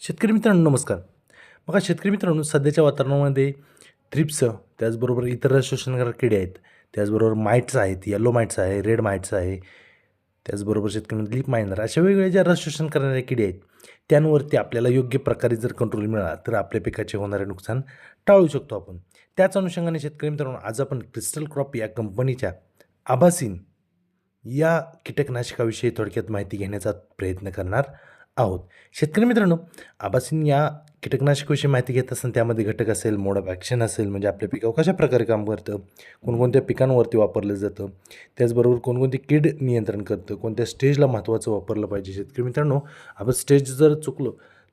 शेतकरी मित्रांनो नमस्कार. बघा शेतकरी मित्रांनो सध्याच्या वातावरणामध्ये थ्रिप्स त्याचबरोबर इतर रस किडे आहेत. त्याचबरोबर माइट्स आहेत येलो माइट्स आहे रेड माइट्स आहे. त्याचबरोबर शेतकरी लिप मायनर अशा वेगवेगळ्या ज्या रसशोषण करणाऱ्या किडे आहेत त्यांवरती आपल्याला योग्य प्रकारे जर कंट्रोल मिळाला तर आपल्या पिकाचे होणारे नुकसान टाळू शकतो आपण. त्याच अनुषंगाने शेतकरी मित्रांनो आज आपण क्रिस्टल क्रॉप या कंपनीच्या आभासीन या कीटकनाशकाविषयी थोडक्यात माहिती घेण्याचा प्रयत्न करणार आहोत. शेतकरी मित्रांनो आभासीन या कीटकनाशकाविषयी माहिती घेत असताना त्यामध्ये घटक असेल मोड ऑफ ॲक्शन असेल म्हणजे आपल्या पिकावर कशा प्रकारे काम करतं कोणकोणत्या पिकांवरती वापरलं जातं त्याचबरोबर कोणकोणते कीड नियंत्रण करतं कोणत्या स्टेजला महत्त्वाचं वापरलं पाहिजे. शेतकरी मित्रांनो आपण स्टेज जर चुकलो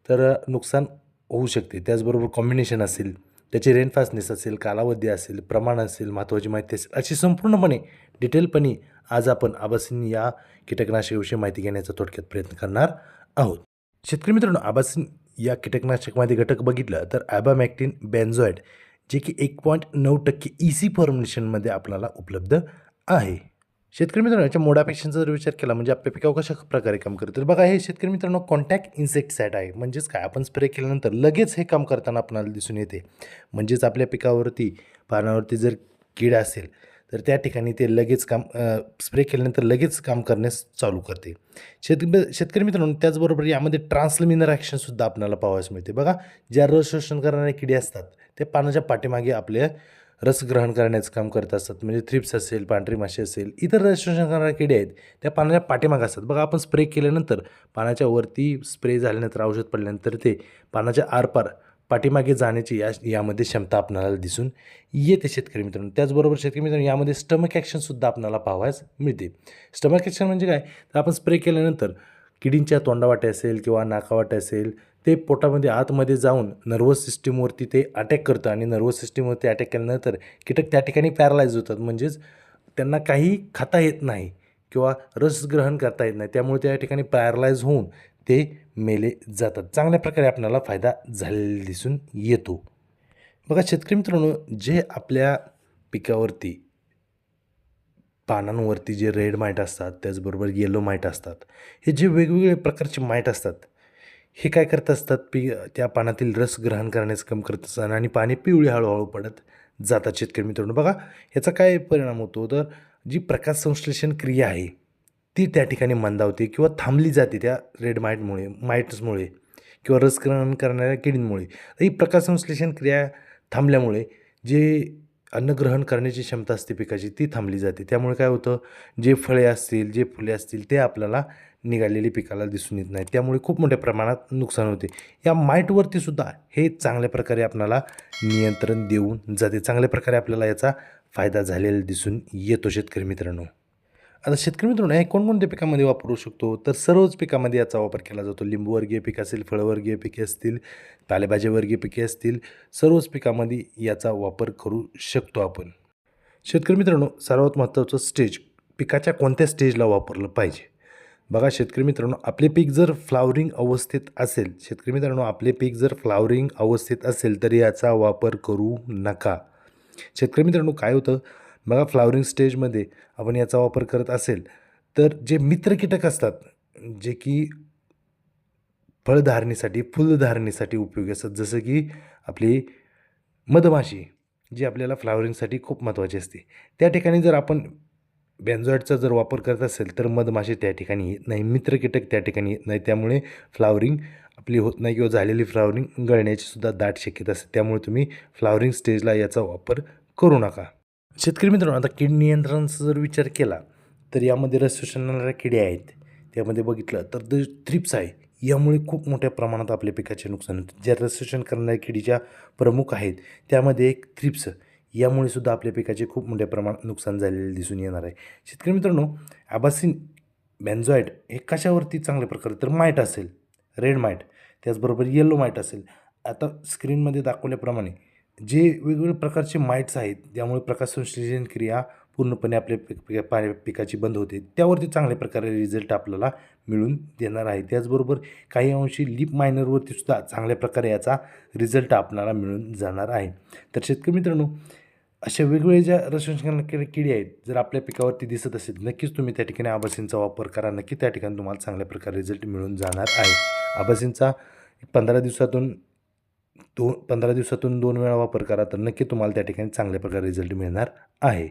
तर नुकसान होऊ शकते. त्याचबरोबर कॉम्बिनेशन असेल त्याची रेनफास्टनेस असेल कालावधी असेल प्रमाण असेल महत्त्वाची माहिती असेल अशी संपूर्णपणे डिटेलपणे आज आपण आबासीन या कीटकनाशकाविषयी माहिती घेण्याचा थोडक्यात प्रयत्न करणार आहोत शेतकरी मित्रांनो आबासिन या कीटकनाशकमध्ये घटक बघितलं तर ॲबामॅक्टिन बेन्झॉइड जे की एक पॉईंट नऊ टक्के ई सी फॉर्म्युलेशनमध्ये आपल्याला उपलब्ध आहे. शेतकरी मित्रांनो याच्या मोडापेक्षांचा जर विचार केला म्हणजे आपल्या पिकावर कशा प्रकारे काम करतं तर बघा हे शेतकरी मित्रांनो कॉन्टॅक्ट इन्सेक्टिसाईड आहे. म्हणजेच काय? आपण स्प्रे केल्यानंतर लगेच हे काम करताना आपल्याला दिसून येते. म्हणजेच आपल्या पिकावरती पानावरती जर कीड असेल तर त्या ठिकाणी ते लगेच काम स्प्रे केल्यानंतर लगेच काम करण्यास चालू करते. शेत शेतकरी मित्रांनो त्याचबरोबर यामध्ये ट्रान्सलमिनर ॲक्शनसुद्धा आपल्याला पाहावयास मिळते. बघा ज्या रस शोषण करणाऱ्या किडे असतात ते पानाच्या पाठीमागे आपले रस ग्रहण करण्याचं काम करत असतात. म्हणजे थ्रिप्स असेल पांढरी माशी असेल इतर रस शोषण करणारे किडे आहेत त्या पानाच्या पाठीमागे असतात. बघा आपण स्प्रे केल्यानंतर पानाच्या वरती स्प्रे झाल्यानंतर औषध पडल्यानंतर ते पानाच्या आरपार पाठीमागे जाण्याची या यामध्ये क्षमता आपल्याला दिसून येते शेतकरी मित्रांनो. त्याचबरोबर शेतकरी मित्रांनो यामध्ये स्टमक ॲक्शनसुद्धा आपल्याला पाहावयास मिळते. स्टमक ॲक्शन म्हणजे काय? तर आपण स्प्रे केल्यानंतर किडींच्या तोंडावाटे असेल किंवा नाकावाटे असेल ते पोटामध्ये आतमध्ये जाऊन नर्वस सिस्टीमवरती ते अटॅक करतं आणि नर्वस सिस्टीमवरती अटॅक केल्यानंतर कीटक त्या ठिकाणी पॅरालाइज होतात. म्हणजेच त्यांना काही खाता येत नाही किंवा रस ग्रहण करता येत नाही. त्यामुळे त्या ठिकाणी पॅरलाइज होऊन ते मेले जातात. चांगल्या प्रकारे आपल्याला फायदा झालेला दिसून येतो. बघा शेतकरी मित्रांनो जे आपल्या पिकावरती पानांवरती जे रेड माईट असतात त्याचबरोबर येलो माईट असतात हे जे वेगवेगळे प्रकारचे माईट असतात हे काय करत असतात? पी त्या पानातील रस ग्रहण करण्याचं काम करत असतात आणि पाणी पिवळी हळूहळू पडत जातात शेतकरी मित्रांनो. बघा ह्याचा काय परिणाम होतो? तर जी प्रकाश संश्लेषण क्रिया आहे ती त्या ठिकाणी मंदावते किंवा थांबली जाते त्या रेड माईटमुळे माईट्समुळे किंवा रसग्रहण करणाऱ्या किडींमुळे. ही प्रकाशसंश्लेषण क्रिया थांबल्यामुळे जे अन्नग्रहण करण्याची क्षमता असते पिकाची ती थांबली जाते. त्यामुळे काय होतं जे फळे असतील जे फुले असतील ते आपल्याला निघालेली पिकाला दिसून येत नाही त्यामुळे खूप मोठ्या प्रमाणात नुकसान होते. या माईटवरती सुद्धा हे चांगल्या प्रकारे आपल्याला नियंत्रण देऊन जाते. चांगल्या प्रकारे आपल्याला याचा फायदा झालेला दिसून येतो शेतकरी मित्रांनो. आता शेतकरी मित्रांनो हे कोणकोणत्या पिकामध्ये वापरू शकतो? तर सर्वच पिकामध्ये याचा वापर केला जातो. लिंबूवर्गीय पीक असेल फळवर्गीय पिके असतील पालेभाज्यावर्गीय पिके असतील सर्वच पिकामध्ये याचा वापर करू शकतो आपण. शेतकरी मित्रांनो सर्वात महत्त्वाचं स्टेज पिकाच्या कोणत्या स्टेजला वापरलं पाहिजे? बघा शेतकरी मित्रांनो आपले पीक जर फ्लावरिंग अवस्थेत असेल शेतकरी मित्रांनो आपले पीक जर फ्लावरिंग अवस्थेत असेल तर याचा वापर करू नका. शेतकरी मित्रांनो काय होतं? बघा फ्लावरिंग स्टेजमध्ये आपण याचा वापर करत असेल तर जे मित्र कीटक असतात जे की फळधारणीसाठी फुलधारणीसाठी उपयोगी असतात जसं की आपली मधमाशी जी आपल्याला फ्लावरिंगसाठी खूप महत्त्वाची असते. त्या ठिकाणी जर आपण बेन्झॉइडचा जर वापर करत असेल तर मधमाशी त्या ठिकाणी येत नाही मित्र कीटक त्या ठिकाणी येत नाही त्यामुळे फ्लावरिंग आपली होत नाही किंवा झालेली फ्लावरिंग गळण्याची सुद्धा दाट शक्यता असते. त्यामुळे तुम्ही फ्लावरिंग स्टेजला याचा वापर करू नका. शेतकरी मित्रांनो आता कीड नियंत्रणाचा जर विचार केला तर यामध्ये रस शोषणाऱ्या किडे आहेत त्यामध्ये बघितलं तर द थ्रिप्स आहे. यामुळे खूप मोठ्या प्रमाणात आपल्या पिकाचे नुकसान होते. ज्या रस शोषण करणाऱ्या किडीच्या प्रमुख आहेत त्यामध्ये एक थ्रिप्स यामुळे सुद्धा आपल्या पिकाचे खूप मोठ्या प्रमाणात नुकसान झालेले दिसून येणार आहे. शेतकरी मित्रांनो ॲबासिन बॅन्झॉईड हे कशावरती चांगल्या प्रकारे तर माईट असेल रेड माईट त्याचबरोबर येलो माईट असेल. आता स्क्रीनमध्ये दाखवल्याप्रमाणे जे वेगवेगळे प्रकारचे माईट्स आहेत त्यामुळे प्रकाशसंश्लेषण क्रिया पूर्णपणे आपल्या पिक पाण्या पिकाची बंद होते. त्यावरती चांगल्या प्रकारे रिझल्ट आपल्याला मिळून देणार आहे. त्याचबरोबर काही अंशी लीप मायनरवरती सुद्धा चांगल्या प्रकारे याचा रिझल्ट आपल्याला मिळून जाणार आहे. तर शेतकरी मित्रांनो अशा वेगवेगळ्या ज्या रसशोषण किडी आहेत जर आपल्या पिकावरती दिसत असेल नक्कीच तुम्ही त्या ठिकाणी आभासींचा वापर करा. नक्की त्या ठिकाणी तुम्हाला चांगल्या प्रकारे रिझल्ट मिळून जाणार आहे. आभासींचा पंधरा दिवसातून दोन पंधरा दिवसातून दोन वेळा वापर करा तर नक्की तुम्हाला त्या ठिकाणी चांगल्या प्रकारे रिझल्ट मिळणार आहे.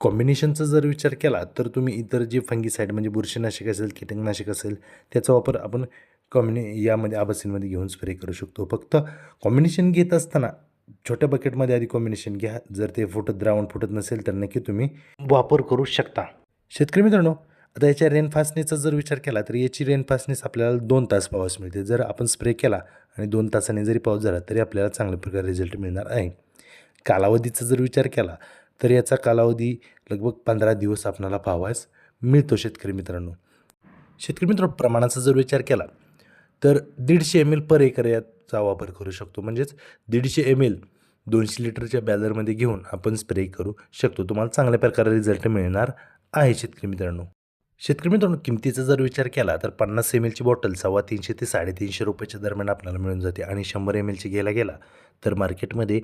कॉम्बिनेशनचा जर विचार केला तर तुम्ही इतर जे फंगीसाईड म्हणजे बुरशीनाशक असेल कीटकनाशक असेल त्याचा वापर आपण कॉम्बिने यामध्ये आभासींमध्ये घेऊन स्प्रे करू शकतो. फक्त कॉम्बिनेशन घेत असताना छोट्या बकेटमध्ये आधी कॉम्बिनेशन घ्या. जर ते फुटत द्रावण फुटत नसेल तर नक्की तुम्ही वापर करू शकता. शेतकरी मित्रांनो आता याच्या रेनफासनेचा जर विचार केला तर याची रेनफासनेस आपल्याला दोन तास पावस मिळते. जर आपण स्प्रे केला आणि दोन तासाने जरी पाऊस झाला तरी आपल्याला चांगल्या प्रकारे रिझल्ट मिळणार आहे. कालावधीचा जर विचार केला तर याचा कालावधी लगभग पंधरा दिवस आपणाला पाहावास मिळतो शेतकरी मित्रांनो. शेतकरी मित्रांनो प्रमाणाचा जर विचार केला तर दीडशे एम एल पर एकर याचा वापर करू शकतो. म्हणजेच दीडशे एम एल दोनशे लिटरच्या बॅलरमध्ये घेऊन आपण स्प्रे करू शकतो. तुम्हाला चांगल्या प्रकारे रिझल्ट मिळणार आहे शेतकरी मित्रांनो. शेतकरी मित्रांनो किमतीचा जर विचार केला तर पन्नास एम एलची बॉटल सव्वा तीनशे ते साडेतीनशे रुपयाच्या दरम्यान आपल्याला मिळून जाते आणि शंभर एम एलची घ्यायला गेला तर मार्केटमध्ये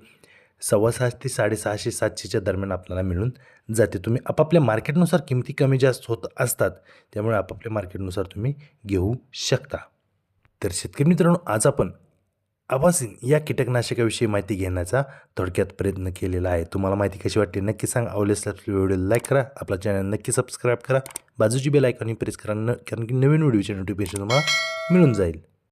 सव्वा सहाशे ते साडेसहाशे सातशेच्या दरम्यान आपल्याला मिळून जाते. तुम्ही आपापल्या मार्केटनुसार किमती कमी जास्त होत असतात त्यामुळे आपापल्या मार्केटनुसार तुम्ही घेऊ शकता. तर शेतकरी मित्रांनो आज आपण आवासीन या कीटकनाशकाविषयी माहिती घेण्याचा थोडक्यात प्रयत्न केलेला आहे. तुम्हाला माहिती कशी वाटते? नक्की सांगा. आवडल्यास व्हिडिओ लाईक करा. आपला चॅनल नक्की सबस्क्राईब करा. बाजूची बेल आयकॉनही प्रेस करा. न कारण की नवीन व्हिडिओचे नोटिफिकेशन तुम्हाला मिळून जाईल.